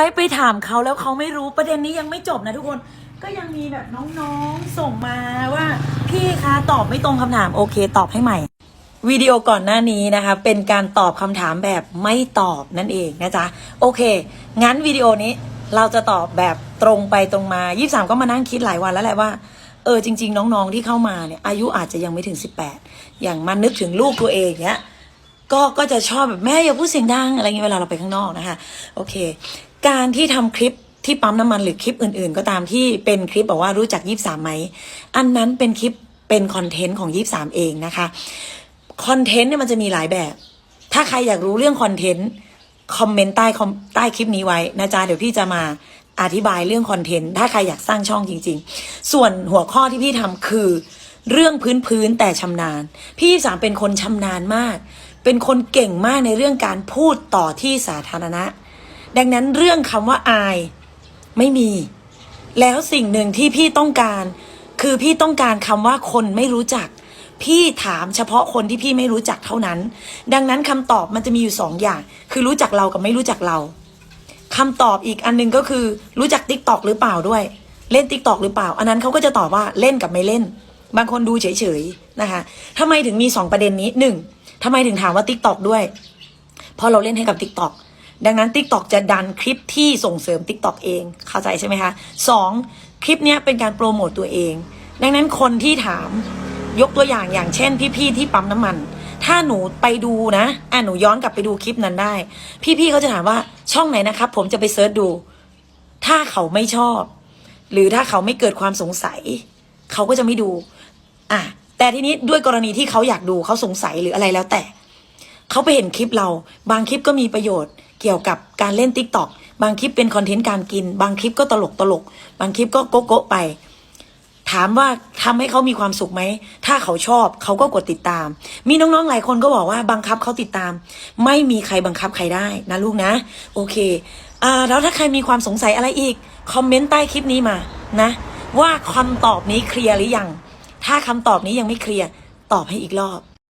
ไว้ไปถามเขาแล้วเขาไม่รู้ประเด็นนี้ยังไม่จบนะทุกคน ก็ยังมีแบบน้องๆส่งมาว่า พี่คะตอบไม่ตรงคำถามโอเค ตอบให้ใหม่วิดีโอก่อนหน้านี้นะคะ เป็นการตอบคำถามแบบไม่ตอบนั่นเองนะจ๊ะ โอเค งั้นวิดีโอนี้เราจะตอบแบบตรงไปตรงมา 23 ก็มานั่งคิดหลายวันแล้วแหละว่า เออจริง ๆ น้องๆที่เข้ามาเนี่ย อายุอาจจะยังไม่ถึง 18 อย่างมันนึกถึงลูกตัวเองเนี้ยก็ก็จะชอบแบบแม่อย่าพูดเสียงดังอะไรเงี้ยเวลาเราไปข้างนอกนะคะ โอเค การที่ทำคลิปที่ปั๊มน้ำมันหรือคลิปอื่น ๆ ก็ตามที่เป็นคลิปบอกว่ารู้จักยี่สามไหม อันนั้นเป็นคลิปเป็นคอนเทนต์ของยี่สามเองนะคะคอนเทนต์เนี่ยมันจะมีหลายแบบ ถ้าใครอยากรู้เรื่องคอนเทนต์คอมเมนต์ใต้คอมใต้คลิปนี้ไว้นะจ๊ะเดี๋ยวพี่จะมาอธิบายเรื่องคอนเทนต์ถ้าใครอยากสร้างช่องจริง ๆ ส่วนหัวข้อที่พี่ทำคือเรื่องพื้นพื้นๆแต่ชำนาญ พี่สามเป็นคนชำนาญมาก เป็นคนเก่งมากในเรื่องการพูดต่อที่สาธารณะ ดังนั้นเรื่องคำว่าอายไม่มี แล้วสิ่งหนึ่งที่พี่ต้องการ คือพี่ต้องการคำว่าคนไม่รู้จัก พี่ถามเฉพาะคนที่พี่ไม่รู้จักเท่านั้น ดังนั้นคำตอบมันจะมีอยู่สองอย่าง คือรู้จักเรากับไม่รู้จักเราคำตอบอีกอันหนึงก็คือรู้จักติ๊กตอกหรือเปล่าด้วย เล่นติ๊กตอกหรือเปล่า อันนั้นเขาก็จะตอบว่าเล่นกับไม่เล่น บางคนดูเฉยๆนะคะทำไมถึงมีสองประเด็นนี้หนึ่งทำไมถึงถามว่าติ๊กตอกด้วย เพราะเราเล่นให้กับ Tik t o อก ดังนั้น Tik t o อกจะดันคลิปที่ส่งเสริม Tik t o อกเองเข้าใจใช่ไหมคะสองคลิปเนี้ยเป็นการโปรโมตตัวเอง ดังนั้นคนที่ถามยกตัวอย่างอย่างเช่น พี่ๆที่ปั๊มน้ำมัน ถ้าหนูไปดูนะอะหนูย้อนกลับไปดูคลิปนั้นได้ พี่ๆเขาจะถามว่าช่องไหนนะครับ ผมจะไปเซิร์ชดู ถ้าเขาไม่ชอบ หรือถ้าเขาไม่เกิดความสงสัย เขาก็จะไม่ดูอะแต่ทีนี้ด้วยกรณีที่เขาอยากดูเขาสงสัยหรืออะไรแล้วแต่ เขาไปเห็นคลิปเรา บางคลิปก็มีประโยชน์ เกี่ยวกับการเล่นติ๊กตอกบางคลิปเป็นคอนเทนต์การกิน บางคลิปก็ตลกตลก บางคลิปก็โกโก้ไป ถามว่าทำให้เขามีความสุขไหม ถ้าเขาชอบเขาก็กดติดตาม มีน้องๆหลายคนก็บอกว่าบังคับเขาติดตาม ไม่มีใครบังคับใครได้นะลูกนะ โอเคอ่าแล้วถ้าใครมีความสงสัยอะไรอีก คอมเมนต์ใต้คลิปนี้มานะ ว่าคำตอบนี้เคลียร์หรือยัง ถ้าคำตอบนี้ยังไม่เคลียร์ตอบให้อีกรอบ